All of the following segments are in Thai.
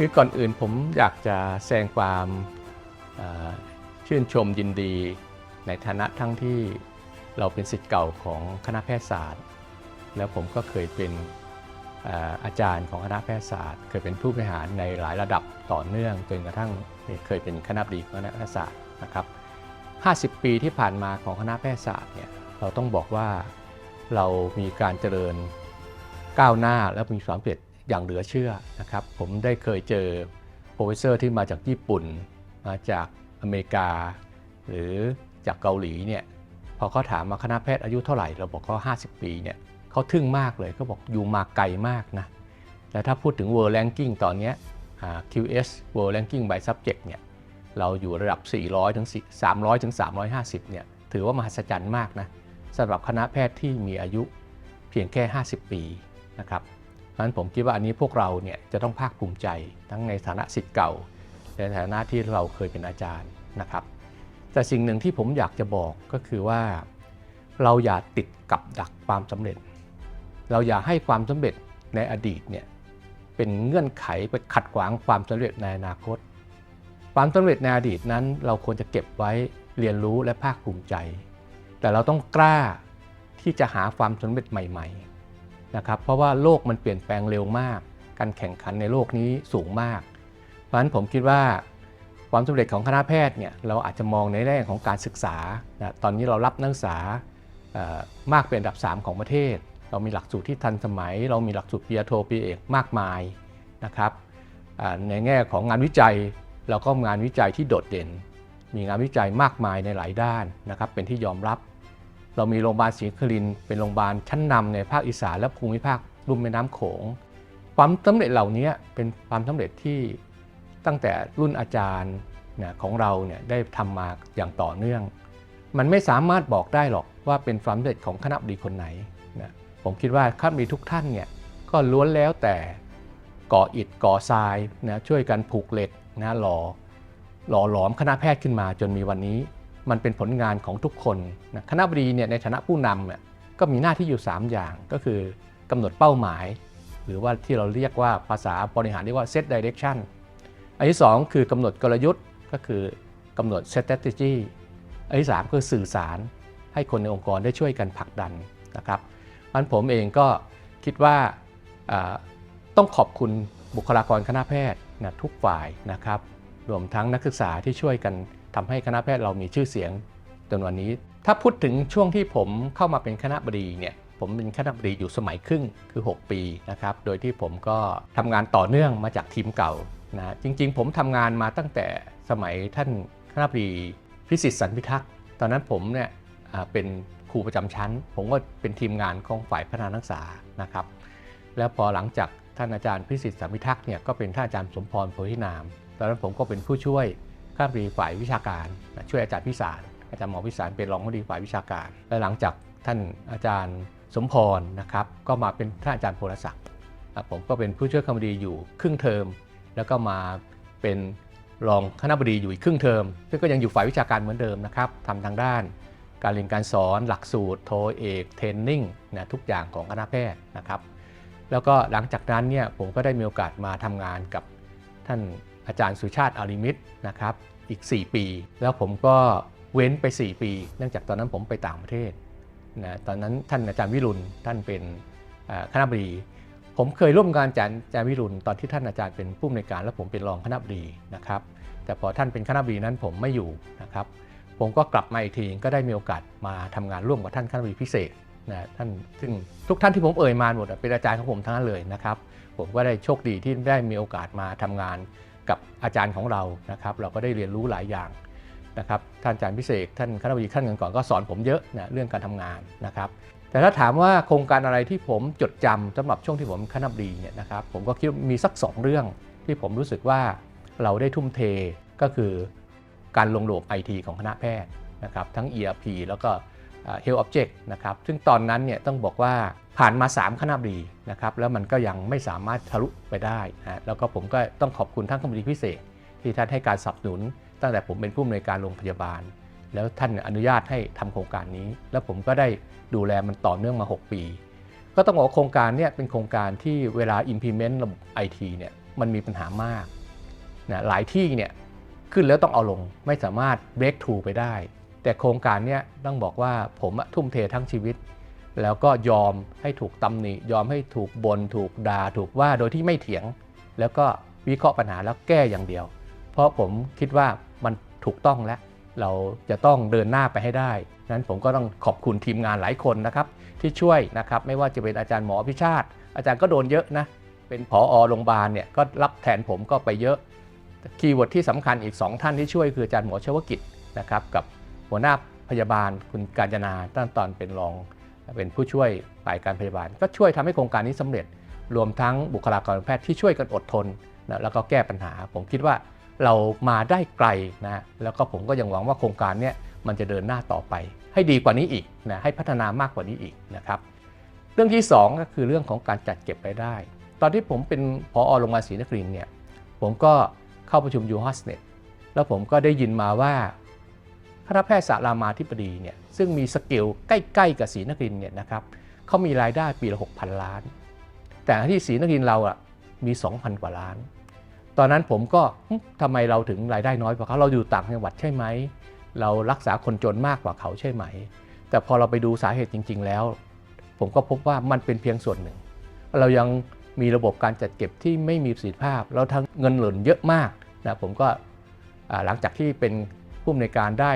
คือก่อนอื่นผมอยากจะแสดงความชื่นชมยินดี ในฐานะทั้งที่เราเป็นศิษย์เก่าของคณะแพทยศาสตร์ แล้วผมก็เคยเป็นอาจารย์ของคณะแพทยศาสตร์ เคยเป็นผู้บริหารในหลายระดับต่อเนื่องจนกระทั่งเคยเป็นคณะบดีของคณะแพทยศาสตร์นะครับ 50 ปีที่ผ่านมาของคณะแพทยศาสตร์เนี่ยเราต้องบอกว่าเรามีการเจริญก้าวหน้าและมีความสำเร็จ อย่างเหลือเชื่อนะครับ ผมได้เคยเจอโปรเฟสเซอร์ที่มาจากญี่ปุ่น มาจากอเมริกา หรือจากเกาหลีเนี่ยพอเขาถามมาคณะแพทย์อายุเท่าไหร่เราบอกเขา50 ปีเนี่ยเขาทึ่งมากเลยเขาบอกอยู่มาไกลมากนะแต่ถ้าพูดถึง World Ranking ตอนเนี้ยอ่า QS World Ranking by Subject เนี่ยเราอยู่ระดับ 400ถึง300ถึง350เนี่ยถือว่ามหัศจรรย์มากนะสำหรับคณะแพทย์ที่มีอายุเพียงแค่ 50 ปีนะครับ นั้นผมคิดว่าอันนี้พวกเราเนี่ยจะต้องภาคภูมิใจ ทั้งในฐานะสิทธิ์เก่า ในฐานะที่เราเคยเป็นอาจารย์นะครับ แต่สิ่งหนึ่งที่ผมอยากจะบอกก็คือว่า เราอย่าติดกับดักความสำเร็จ เราอย่าให้ความสำเร็จในอดีตเนี่ยเป็นเงื่อนไขไปขัดขวางความสำเร็จในอนาคต ความสำเร็จในอดีตนั้น เราควรจะเก็บไว้เรียนรู้และภาคภูมิใจ แต่เราต้องกล้าที่จะหาความสำเร็จใหม่ ๆ นะครับเพราะว่าโลกมันเปลี่ยนแปลงเร็วมาก การแข่งขันในโลกนี้สูงมาก เพราะฉะนั้นผมคิดว่าความสำเร็จของคณะแพทย์เนี่ยเราอาจจะมองในแง่ของการศึกษานะตอนนี้เรารับนักศึกษามากเป็นอันดับ 3 ของประเทศ เรามีหลักสูตรที่ทันสมัย เรามีหลักสูตรปริญญาโทปริญญาเอกมากมายนะครับในแง่ของงานวิจัยเราก็งานวิจัยที่โดดเด่น มีงานวิจัยมากมายในหลายด้านนะครับเป็นที่ยอมรับ เรามีโรงพยาบาลศรีครินเป็นโรงพยาบาลชั้นนำในภาคอีสานและภูมิภาคลุ่มแม่น้ำโขง ความสำเร็จเหล่านี้เป็นความสำเร็จที่ตั้งแต่รุ่นอาจารย์นี่ยของเราเนี่ยได้ทำมาอย่างต่อเนื่อง มันไม่สามารถบอกได้หรอกว่าเป็นความสำเร็จของคณะบดีคนไหนนะผมคิดว่าคณะบดีทุกท่านเนี่ยก็ล้วนแล้วแต่ก่ออิฐก่อทรายนะช่วยกันผูกเหล็กนะหล่อหล่อหลอมคณะแพทย์ขึ้นมาจนมีวันนี้ มันเป็นผลงานของทุกคนนะคณะบดีเนี่ยในฐานะผู้นำเนี่ยก็มีหน้าที่อยู่ 3 อย่างก็คือกำหนดเป้าหมาย หรือว่าที่เราเรียกว่าภาษาบริหารเรียกว่า set direction อันที่ 2 คือกำหนดกลยุทธ์ก็คือกำหนด strategy อันที่ 3 คือสื่อสารให้คนในองค์กรได้ช่วยกันผลักดันนะครับอันผมเองก็คิดว่าอ่าต้องขอบคุณบุคลากรคณะแพทย์นะทุกฝ่ายนะครับ รวมทั้งนักศึกษาที่ช่วยกัน ทำให้คณะแพทย์เรามีชื่อเสียงจนวันนี้ ถ้าพูดถึงช่วงที่ผมเข้ามาเป็นคณะบดีเนี่ยผมเป็นคณะบดีอยู่สมัยครึ่งคือ 6 ปีนะครับ โดยที่ผมก็ทำงานต่อเนื่องมาจากทีมเก่านะจริง ๆ ผมทำงานมาตั้งแต่สมัยท่านคณะบดีพิสิทธิ์สันพิทักษ์ตอนนั้นผมเนี่ยเป็นครูประจำชั้น ผมก็เป็นทีมงานของฝ่ายพัฒนานักศึกษานะครับ แล้วพอหลังจากท่านอาจารย์พิสิทธิ์สันพิทักษ์เนี่ยก็เป็นท่านอาจารย์สมพรโพธินาม ตอนนั้นผมก็เป็นผู้ช่วย ข้าราชการฝ่ายวิชาการ ช่วยอาจารย์พิสารอาจารย์หมอพิสารเป็นรองผู้ดีฝ่ายวิชาการ และหลังจากท่านอาจารย์สมพรนะครับ ก็มาเป็นท่านอาจารย์โพลศักดิ์ผมก็เป็นผู้ช่วยคณบดีอยู่ครึ่งเทอม แล้วก็มาเป็นรองคณบดีอยู่อีกครึ่งเทอมซึ่งก็ยังอยู่ฝ่ายวิชาการเหมือนเดิมนะครับทำทางด้านการเรียนการสอนหลักสูตรโทเอกเทรนนิ่งนะทุกอย่างของคณะแพทย์นะครับ แล้วก็หลังจากนั้นเนี่ยผมก็ได้มีโอกาสมาทำงานกับท่าน อาจารย์สุชาติอาริมิตนะครับอีก 4 ปี แล้วผมก็เว้นไป 4 ปี เนื่องจากตอนนั้นผมไปต่างประเทศนะตอนนั้นท่านอาจารย์วิรุณท่านเป็นคณะบดี ผมเคยร่วมงานอาจารย์อาจารย์วิรุณตอนที่ท่านอาจารย์เป็นผู้อำนวยการ และผมเป็นรองคณะบดีนะครับแต่พอท่านเป็นคณะบดีนั้นผมไม่อยู่นะครับผมก็กลับมาอีกทีก็ได้มีโอกาสมาทำงานร่วมกับท่านคณะบดีพิเศษนะท่านซึ่งทุกท่านที่ผมเอ่ยมาหมดเป็นอาจารย์ของผมทั้งนั้นเลยนะครับผมก็ได้โชคดีที่ได้มีโอกาสมาทำงาน กับอาจารย์ของเรานะครับ เราก็ได้เรียนรู้หลายอย่างนะครับท่านอาจารย์พิเศษท่านคณะบดีท่านก่อนก็สอนผมเยอะนะเรื่องการทำงานนะครับ แต่ถ้าถามว่าโครงการอะไรที่ผมจดจำสำหรับช่วงที่ผมคณะบดีเนี่ยนะครับ ผมก็คิดมีสักสองเรื่องที่ผมรู้สึกว่าเราได้ทุ่มเทก็คือการลงระบบไอทีของคณะแพทย์นะครับทั้ง ERP แล้วก็ Health Object นะครับ ซึ่งตอนนั้นเนี่ยต้องบอกว่า ผ่านมา 3 คณะบดีนะครับแล้วมันก็ยังไม่สามารถทะลุไปได้นะแล้วก็ผมก็ต้องขอบคุณท่านคณะบดีพิเศษ ที่ท่านให้การสนับสนุน ตั้งแต่ผมเป็นผู้อำนวยการโรงพยาบาล แล้วท่านอนุญาตให้ทำโครงการนี้ แล้วผมก็ได้ดูแลมันต่อเนื่องมา 6 ปี ก็ต้องบอกว่าโครงการเนี่ยเป็นโครงการที่เวลา implement ระบบ IT เนี่ยมันมีปัญหามากนะหลายที่เนี่ยขึ้นแล้วต้องเอาลงไม่สามารถเบรกทูไปได้ แต่โครงการเนี้ยต้องบอกว่าผมทุ่มเททั้งชีวิต แล้วก็ยอมให้ถูกตำหนิ ยอมให้ถูกบนถูกดา่าถูกว่าโดยที่ไม่เถียง แล้วก็วิเคราะห์ปัญหาแล้วแก้อย่างเดียว เพราะผมคิดว่ามันถูกต้องแล้ว เราจะต้องเดินหน้าไปให้ได้นั้นผมก็ต้องขอบคุณทีมงานหลายคนนะครับ ที่ช่วยนะครับไม่ว่าจะเป็นอาจารย์หมอพิชาติ อาจารย์ก็โดนเยอะนะเป็นผอโรงพยาบาลเนี่ยก็รับแทนผมก็ไปเยอะคีย์เวิร์ดที่สำคัญอีก 2 ท่านที่ช่วยคืออาจารย์หมอเชวกิจนะครับกับหัวหน้าพยาบาลคุณกาญจนาตั้งตอนเป็นรอง เป็นผู้ช่วยฝ่ายการพยาบาล ก็ช่วยทำให้โครงการนี้สำเร็จ รวมทั้งบุคลากรแพทย์ที่ช่วยกันอดทนนะแล้วก็แก้ปัญหา ผมคิดว่าเรามาได้ไกลนะแล้วก็ผมก็ยังหวังว่าโครงการนี้มันจะเดินหน้าต่อไป ให้ดีกว่านี้อีกนะให้พัฒนามากกว่านี้อีกนะครับเรื่องที่ 2 ก็คือเรื่องของการจัดเก็บรายได้ ตอนที่ผมเป็นพอโรงพยาบาลศรีนครินเนี่ยผมก็เข้าประชุมยูฮอสเน็ตแล้วผมก็ได้ยินมาว่า คณะแพทยศาสตร์รามาธิบดีเนี่ยซึ่งมีสเกลใกล้ๆกับศรีนครินเนี่ยนะครับเขามีรายได้ปีละ6,000 ล้าน แต่ที่ศรีนครินเราอะมี 2,000 กว่าล้าน ตอนนั้นผมก็หึทำไมเราถึงรายได้น้อยกว่าเขาเราอยู่ต่างจังหวัดใช่ไหม เรารักษาคนจนมากกว่าเขาใช่ไหม แต่พอเราไปดูสาเหตุจริง ๆ แล้ว ผมก็พบว่ามันเป็นเพียงส่วนหนึ่ง เรายังมีระบบการจัดเก็บที่ไม่มีประสิทธิภาพแล้วทั้งเงินหล่นเยอะมากนะผมก็หลังจากที่เป็น ผู้อำนวยการได้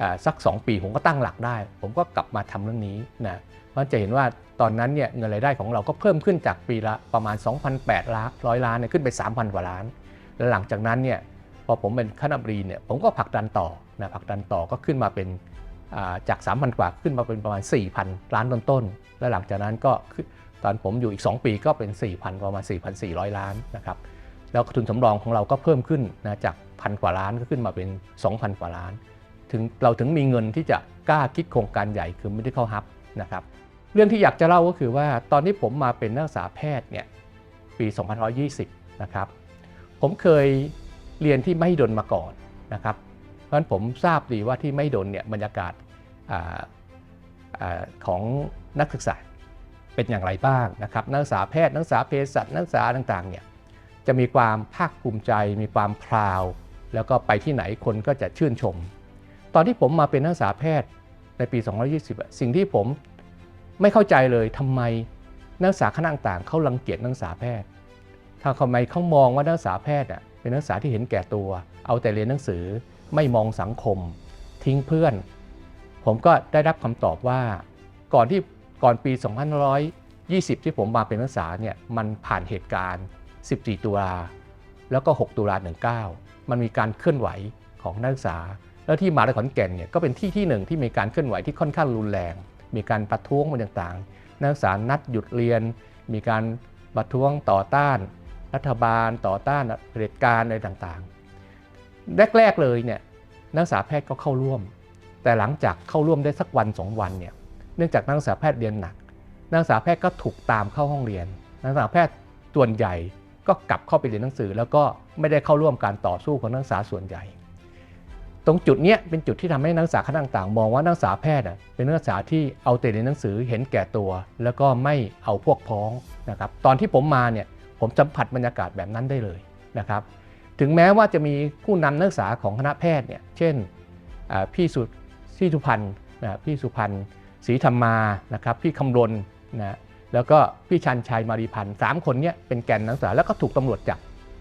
อ่าสัก 2 ปีผมก็ตั้งหลักได้ ผมก็กลับมาทำเรื่องนี้นะเพราะจะเห็นว่าตอนนั้นเนี่ยเงินรายได้ของเราก็เพิ่มขึ้นจากปีละประมาณ 2,800ล้านร้อยล้านเนี่ยขึ้นไป 3,000 กว่าล้าน แล้วหลังจากนั้นเนี่ยพอผมเป็นคณะบดีเนี่ยผมก็ผลักดันต่อนะผลักดันต่อก็ขึ้นมาเป็นจาก 3,000 กว่าขึ้นมาเป็นประมาณ 4,000 ล้านต้นๆแล้วหลังจากนั้นก็ตอนผมอยู่อีก 2 ปีก็เป็น 4,000 ประมาณ 4,400 ล้านนะครับแล้วทุนสำรองของเราก็เพิ่มขึ้นนะจาก พันกว่าล้านก็ขึ้นมาเป็น 2,000 กว่าล้าน ถึงเราถึงมีเงินที่จะกล้าคิดโครงการใหญ่คือ medical hub นะครับเรื่องที่อยากจะเล่าก็คือว่าตอนที่ผมมาเป็นนักศึกษาแพทย์เนี่ยปี2520 นะครับ ผมเคยเรียนที่ไมหิดลมาก่อนนะครับ เพราะฉะนั้นผมทราบดีว่าที่ไมหิดลเนี่ยบรรยากาศออของนักศึกษาเป็นอย่างไรบ้างนะครับ นักศึกษาแพทย์นักศึกษาเภสัชนักศึกษาต่างๆเนี่ยจะมีความภาคภูมิใจ มีความพราว แล้วก็ไปที่ไหนคนก็จะชื่นชม ตอนที่ผมมาเป็นนักศึกษาแพทย์ในปี 2020 สิ่งที่ผมไม่เข้าใจเลยทำไมนักศึกษาคณะต่างเขารังเกียจนักศึกษาแพทย์ทำไมเขามองว่านักศึกษาแพทย์เป็นนักศึกษาที่เห็นแก่ตัว เอาแต่เรียนหนังสือไม่มองสังคม ทิ้งเพื่อน ผมก็ได้รับคำตอบว่าก่อนที่ก่อนปี 2520 ที่ผมมาเป็นนักศึกษาเนี่ยมันผ่านเหตุการณ์ 14 ตุลา แล้วก็ 6 ตุลา19 มันมีการเคลื่อนไหวของนักศึกษา แล้วที่มหาวิทยาลัยขอนแก่นเนี่ยก็เป็นที่ที่หนึ่งที่มีการเคลื่อนไหวที่ค่อนข้างรุนแรง มีการประท้วงมันต่างๆ นักศึกษานัดหยุดเรียน มีการประท้วงต่อต้าน รัฐบาลต่อต้านเผด็จการอะไรต่างๆ แรกๆเลยเนี่ยนักศึกษาแพทย์ก็เข้าร่วม แต่หลังจากเข้าร่วมได้สักวันสองวันเนี่ยเนื่องจากนักศึกษาแพทย์เรียนหนัก นักศึกษาแพทย์ก็ถูกตามเข้าห้องเรียน นักศึกษาแพทย์ส่วนใหญ่ ก็กลับเข้าไปเรียนหนังสือ แล้วก็ไม่ได้เข้าร่วมการต่อสู้ของนักศึกษาส่วนใหญ่ ตรงจุดนี้เป็นจุดที่ทำให้นักศึกษาคณะต่างๆมองว่านักศึกษาแพทย์เป็นนักศึกษาที่เอาแต่เรียนหนังสือเห็นแก่ตัว แล้วก็ไม่เอาพวกพ้องนะครับตอนที่ผมมาเนี่ยผมสัมผัสบรรยากาศแบบนั้นได้เลยนะครับถึงแม้ว่าจะมีผู้นำนักศึกษาของคณะแพทย์เนี่ยเช่นพี่สุพี่สุพันธ์นะพี่สุพันธ์ศรีธรรมานะครับพี่คำรณนะ แล้วก็พี่ชันชัยมารีพันธ์สามคนเนี้เป็นแกนนักศึกษาแล้วก็ถูกตำรวจจับ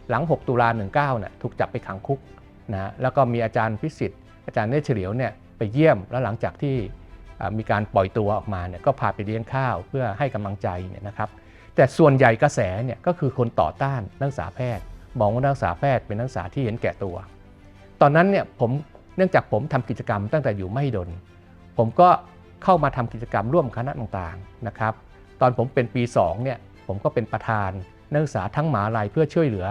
หลัง 6 ตุลา 19เนี่ยถูกจับไปขังคุกนะแล้วก็มีอาจารย์พิสิทธิ์อาจารย์เนตรเฉลียวเนี่ยไปเยี่ยมแล้วหลังจากที่มีการปล่อยตัวออกมาเนี่ยก็พาไปเลี้ยงข้าวเพื่อให้กำลังใจเนี่ยนะครับ แต่ส่วนใหญ่กระแสเนี่ยก็คือคนต่อต้านนักศึกษาแพทย์มองว่านักศึกษาแพทย์เป็นนักศึกษาที่เห็นแก่ตัว ตอนนั้นเนี่ยผมเนื่องจากผมทำกิจกรรมตั้งแต่อยู่ไม่ดน ผมก็เข้ามาทำกิจกรรมร่วมคณะต่างๆนะครับ ตอนผมเป็นปี2เนี่ยผมก็เป็นประธานนักศึกษาทั้งหมหาลัยเพื่อช่วยเหลือ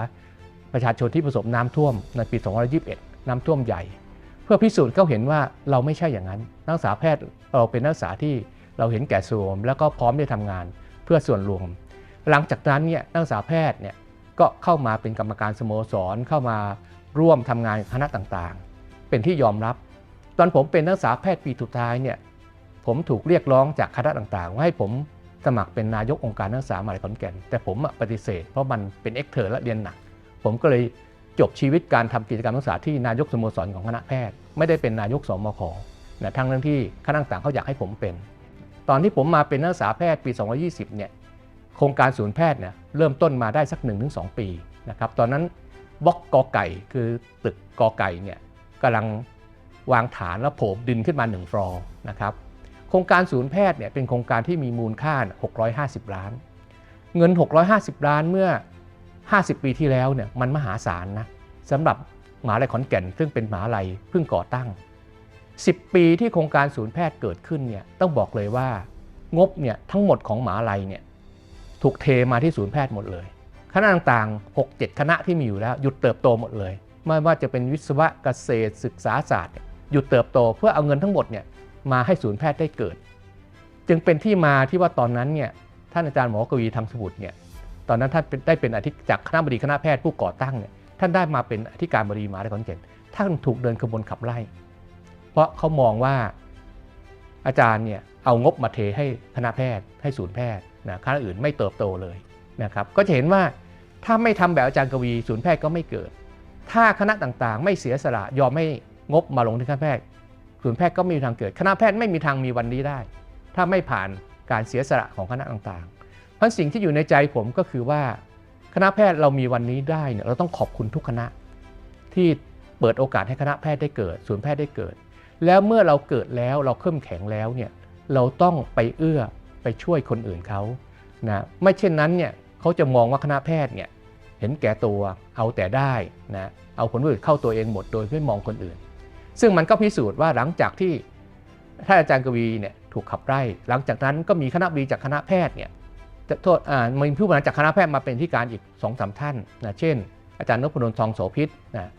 ประชาชนที่ประสบน้ำท่วมในปี 2021 น้ำท่วมใหญ่ เพื่อพิสูจน์เขาเห็นว่าเราไม่ใช่อย่างนั้น นักศึกษาแพทย์เราเป็นนักศึกษาที่เราเห็นแก่ส่วนแล้วก็พร้อมที่จะทำงานเพื่อส่วนรวม หลังจากนั้นเนี่ยนักศึกษาแพทย์เนี่ยก็เข้ามาเป็นกรรมการสโมสรเข้ามาร่วมทำงานคณะต่างๆ เป็นที่ยอมรับ ตอนผมเป็นนักศึกษาแพทย์ปีสุดท้ายเนี่ยผมถูกเรียกร้องจากคณะต่างๆ ว่าให้ผม สมัครเป็นนายกองค์การนักศึกษามหาวิทยาลัยขอนแก่น แต่ผมปฏิเสธเพราะมันเป็นเอ็กเทอร์และเรียนหนัก ผมก็เลยจบชีวิตการทำกิจกรรมนักศึกษาที่นายกสโมสรของคณะแพทย์ ไม่ได้เป็นนายกสมคนะทั้งนั้นที่คณะต่างเขาอยากให้ผมเป็น ตอนที่ผมมาเป็นนักศึกษาแพทย์ปี 2020 เนี่ยโครงการศูนย์แพทย์เนี่ยเริ่มต้นมาได้สัก 1-2 ปีนะครับตอนนั้นบล็อกกอไก่คือตึกกอไก่เนี่ยกำลังวางฐานแล้วโผล่ดินขึ้นมา1ฟลอร์นะครับ โครงการศูนย์แพทย์เนี่ยเป็นโครงการที่มีมูลค่า 650 ล้าน เงิน 650 ล้านเมื่อ 50 ปีที่แล้วเนี่ยมันมหาศาลนะสำหรับมหาลัยขอนแก่น ซึ่งเป็นมหาลัยเพิ่งก่อตั้ง 10 ปีที่โครงการศูนย์แพทย์เกิดขึ้นเนี่ยต้องบอกเลยว่างบเนี่ยทั้งหมดของมหาลัยเนี่ยถูกเทมาที่ศูนย์แพทย์หมดเลย คณะต่างๆ 6-7 คณะที่มีอยู่แล้วหยุดเติบโตหมดเลย ไม่ว่าจะเป็นวิศวะเกษตรศึกษาศาสตร์หยุดเติบโตเพื่อเอาเงินทั้งหมดเนี่ย มาให้ศูนย์แพทย์ได้เกิด จึงเป็นที่มาที่ว่าตอนนั้นเนี่ยท่านอาจารย์หมอกวีทำสมุทรเนี่ยตอนนั้นท่านเป็นได้เป็นอธิจากคณะบดีคณะแพทย์ผู้ก่อตั้งเนี่ยท่านได้มาเป็นอธิการบดีมหาวิทยาลัยขอนแก่นท่านถูกเดินขบวนขับไล่ เพราะเขามองว่าอาจารย์เนี่ยเอางบมาเทให้คณะแพทย์ ให้ศูนย์แพทย์นะคณะอื่นไม่เติบโตเลยนะครับก็จะเห็นว่าถ้าไม่ทำแบบอาจารย์กวีศูนย์แพทย์ก็ไม่เกิด ถ้าคณะต่างๆ ไม่เสียสละยอมให้งบมาลงที่คณะแพทย์ ศูนย์แพทย์ก็ไม่มีทางเกิด คณะแพทย์ไม่มีทางมีวันนี้ได้ ถ้าไม่ผ่านการเสียสละของคณะต่างๆ เพราะสิ่งที่อยู่ในใจผมก็คือว่า คณะแพทย์เรามีวันนี้ได้เนี่ยเราต้องขอบคุณทุกคณะ ที่เปิดโอกาสให้คณะแพทย์ได้เกิด ศูนย์แพทย์ได้เกิด แล้วเมื่อเราเกิดแล้วเราเข้มแข็งแล้วเนี่ยเราต้องไปเอื้อไปช่วยคนอื่นเขานะไม่เช่นนั้นเนี่ยเขาจะมองว่าคณะแพทย์เนี่ยเห็นแก่ตัวเอาแต่ได้นะเอาผลประโยชน์เข้าตัวเองหมดโดยไม่มองคนอื่น ซึ่งมันก็พิสูจน์ว่าหลังจากที่ท่านอาจารย์กวีเนี่ยถูกขับไล่หลังจากนั้นก็มีคณะบีจากคณะแพทย์เนี่ยจะโทษอ่ามีผู้บริหารจากคณะแพทย์มาเป็นที่การอีก2อสท่านนะเช่น อาจารย์นพดลทองโสพิษนะ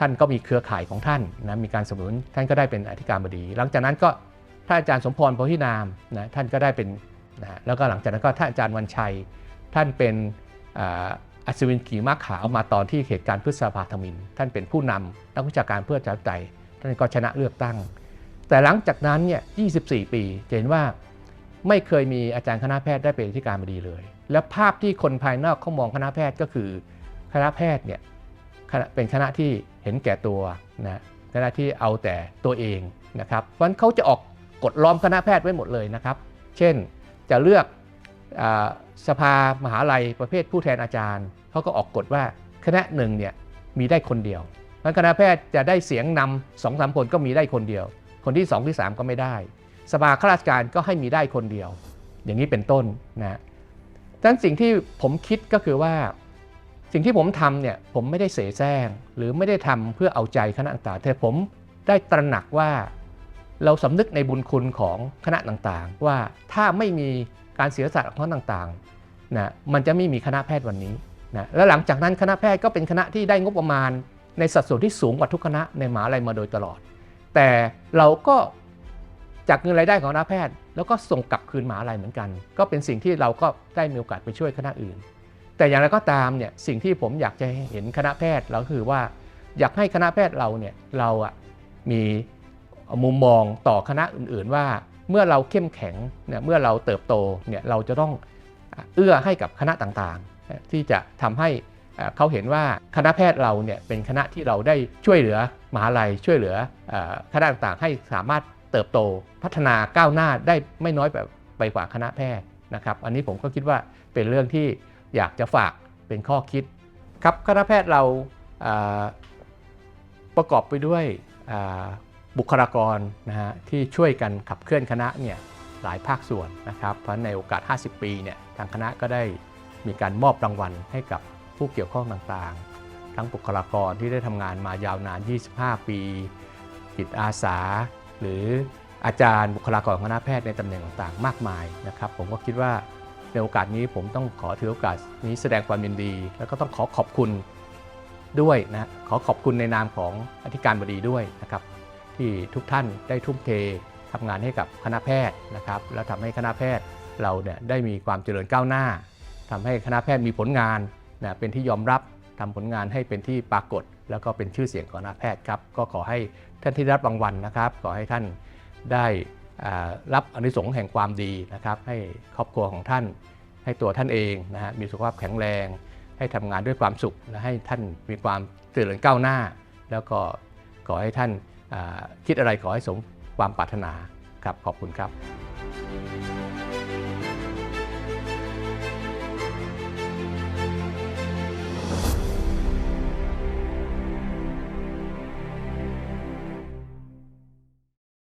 ท่านก็มีเครือข่ายของท่านนะมีการสนับสนุนท่านก็ได้เป็นอธิการบดี หลังจากนั้นก็ท่านอาจารย์สมพรโพธินามนะท่านก็ได้เป็นนะแล้วก็หลังจากนั้นก็ท่านอาจารย์วันชัย ท่านเป็นอัศวินขี่ม้าขาวมาตอนที่เหตุการณ์พฤษภาธมิน ท่านเป็นผู้นำนักวิชาการเพื่อประชาธิปไตย ท่านก็ชนะเลือกตั้ง แต่หลังจากนั้นเนี่ย 24 ปีจะเห็นว่าไม่เคยมีอาจารย์คณะแพทย์ได้เป็นที่การบดีเลย และภาพที่คนภายนอกเขามองคณะแพทย์ก็คือคณะแพทย์เนี่ยเป็นคณะที่เห็นแก่ตัวนะคณะที่เอาแต่ตัวเองนะครับ เพราะฉะนั้นเขาจะออกกฎล้อมคณะแพทย์ไว้หมดเลยนะครับ เช่นจะเลือกอสภามหาลัยประเภทผู้แทนอาจารย์เขาก็ออกกฎว่าคณะหนึ่งเนี่ยมีได้คนเดียว นั้นคณะแพทย์จะได้เสียงนำสองสามคนก็มีได้คนเดียว คนที่ 2 ที่ 3 ก็ไม่ได้ สภาข้าราชการก็ให้มีได้คนเดียว อย่างนี้เป็นต้นนะดังนั้นสิ่งที่ผมคิดก็คือว่า สิ่งที่ผมทำเนี่ยผมไม่ได้เสแสร้งหรือไม่ได้ทำเพื่อเอาใจคณะต่างๆแต่ผมได้ตระหนักว่าเราสำนึกในบุญคุณของคณะต่างๆ ว่าถ้าไม่มีการเสียสละของคณะต่างๆนะมันจะไม่มีคณะแพทย์วันนี้นะและหลังจากนั้นคณะแพทย์ก็เป็นคณะที่ได้งบประมาณ ในสัดส่วนที่สูงกว่าทุกคณะในมหาลัยมาโดยตลอด แต่เราก็จากเงินรายได้ของคณะแพทย์ แล้วก็ส่งกลับคืนมหาลัยเหมือนกัน ก็เป็นสิ่งที่เราก็ได้มีโอกาสไปช่วยคณะอื่น แต่อย่างไรก็ตามเนี่ยสิ่งที่ผมอยากจะเห็นคณะแพทย์เราคือว่า อยากให้คณะแพทย์เราเนี่ยเราอะมีมุมมองต่อคณะอื่นๆว่าเมื่อเราเข้มแข็งเนี่ยเมื่อเราเติบโตเนี่ยเราจะต้องเอื้อให้กับคณะต่างๆ ที่จะทำให้ เขาเห็นว่าคณะแพทย์เราเนี่ยเป็นคณะที่เราได้ช่วยเหลือมหาลัยช่วยเหลือคณะต่างๆ ให้สามารถเติบโตพัฒนาก้าวหน้าได้ไม่น้อยแบบไปกว่าคณะแพทย์นะครับ อันนี้ผมก็คิดว่าเป็นเรื่องที่อยากจะฝากเป็นข้อคิดครับคณะแพทย์เราประกอบไปด้วยบุคลากรนะฮะที่ช่วยกันขับเคลื่อนคณะเนี่ยหลายภาคส่วนนะครับ เพราะในโอกาส 50 ปีเนี่ยทางคณะก็ได้มีการมอบรางวัลให้กับ ผู้เกี่ยวข้องต่างๆ ทั้งบุคลากรที่ได้ทำงานมายาวนาน 25 ปี จิตอาสา หรืออาจารย์บุคลากรของคณะแพทย์ในตำแหน่งต่างๆ มากมายนะครับ ผมก็คิดว่าในโอกาสนี้ผมต้องขอถือโอกาสนี้แสดงความยินดี แล้วก็ต้องขอขอบคุณด้วยนะขอขอบคุณในนามของอธิการบดีด้วยนะครับ ที่ทุกท่านได้ทุ่มเททำงานให้กับคณะแพทย์นะครับ แล้วทำให้คณะแพทย์เราเนี่ยได้มีความเจริญก้าวหน้าทำให้คณะแพทย์มีผลงาน นะเป็นที่ยอมรับทำผลงานให้เป็นที่ปรากฏ แล้วก็เป็นชื่อเสียงของคณะแพทย์ครับ ก็ขอให้ท่านที่รับรางวัลนะครับ ขอให้ท่านได้รับอนิสงส์แห่งความดีนะครับ ให้ครอบครัวของท่าน ให้ตัวท่านเองนะฮะมีสุขภาพแข็งแรง ให้ทำงานด้วยความสุขและให้ท่านมีความเจริญก้าวหน้า แล้วก็ขอให้ท่านคิดอะไรขอให้สมความปรารถนาครับขอบคุณครับ